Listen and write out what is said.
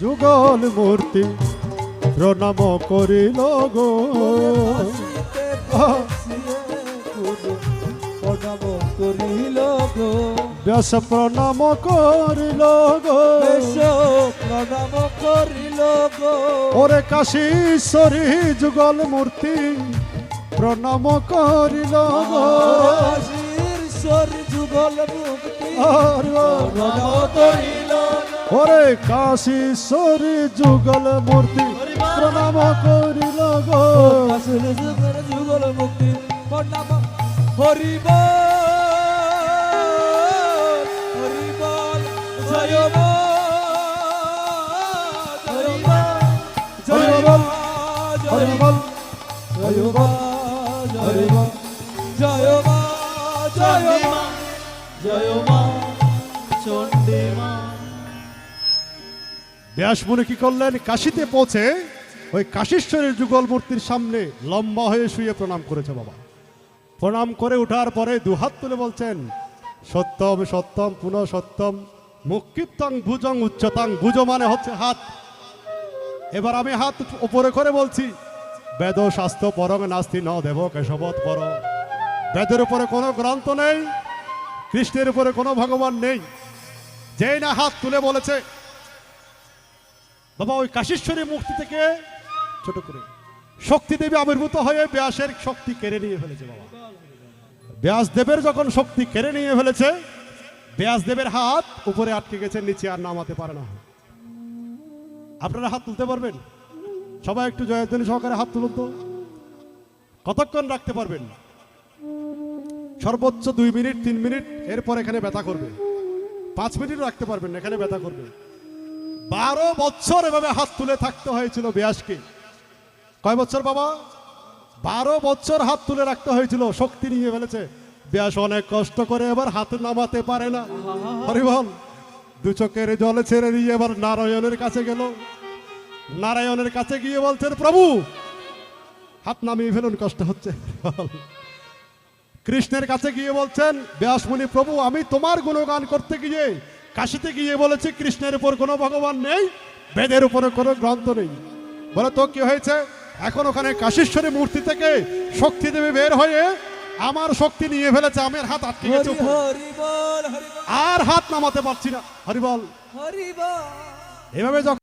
যুগল মূর্তি প্রণাম করিল গো। প্রণাম করিল গো। ব্যাস প্রণাম করিল গো। প্রণাম করিল গো। ওরে কাশীশ্বরী যুগল মূর্তি প্রণাম করিল গো। ঈশ্বর যুগল আর প্রণাম করিল ওরে কাশী সরি যুগল মূর্তি, প্রণাম করিল যুগল মুক্তি প্রণাম হরিব হরিবল জয় হরিবল হরিবল জয় মা জয় মা জয় মা চন্ডী মা ব্যাসমুনি কি করলেন? কাশিতে পৌঁছে ওই কাশীশ্বরের যুগল মূর্তির সামনে লম্বা হয়ে শুয়ে প্রণাম করেছে বাবা। প্রণাম করে ওঠার পরে দুহাত তুলে বলছেন, সত্যম সত্যম, পুনঃ সত্যম মুক্তিত্বং ভুজং উচ্চতাং, ভুজ মানে হচ্ছে হাত। এবার আমি হাত উপরে করে বলছি, বেদ শাস্ত্র পরং নাস্তি ন দেব কেশবত পর। বেদের উপরে কোনো গ্রন্থ নেই, কৃষ্ণের উপরে কোনো ভগবান নেই। যেই না হাত তুলে বলেছে বাবা, ওই কাশীশ্বরী মূর্তি থেকে ছোট করে শক্তি দেবী আবির্ভূত হয়ে ব্যাসের শক্তি কেড়ে নিয়ে ফেলেছে বাবা। ব্যাসদেবের যখন শক্তি কেড়ে নিয়ে ফেলেছে, ব্যাসদেবের হাত উপরে আটকে গেছে, নিচে আর নামাতে পারে না। আপনারা হাত তুলতে পারবেন? সবাই একটু জয়ধ্বনি সহকারে হাত তুলুন তো। কতক্ষণ রাখতে পারবেন? সর্বোচ্চ দুই মিনিট, তিন মিনিট, এরপর এখানে ব্যথা করবে। পাঁচ মিনিট রাখতে পারবেন, এখানে ব্যথা করবে। বারো বছর এভাবে হাত তুলে থাকতে হয়েছিল ব্যাসকে। কয় বছর বাবা? বারো বছর হাত তুলে রাখতে হয়েছিল, শক্তি নিয়ে ফেলেছে। ব্যাস অনেক কষ্ট করে এবার হাত নামাতে পারে না। হরিবল দু চোখের জলে ছেড়ে দিয়ে এবার নারায়ণের কাছে গেল। নারায়ণের কাছে গিয়ে বলছেন, প্রভু, হাত নামিয়ে ফেলুন, কষ্ট হচ্ছে। কৃষ্ণের কাছে গিয়ে বলছেন ব্যাসমুনি প্রভু, আমি তোমার গুণগান করতে গিয়ে কাশিতে গিয়ে বলেছে কৃষ্ণের উপর কোনো ভগবান নেই বেদের উপরে কোনো গ্রন্থ নেই। বলে তো কি হয়েছে? এখন ওখানে কাশীশ্বরী মূর্তি থেকে শক্তি দেবে বের হয়ে আমার শক্তি নিয়ে ফেলেছে আমার হাত আটকে গেছে আর হাত নামাতে পারছি না। হরিবল হরিবল এভাবে যখন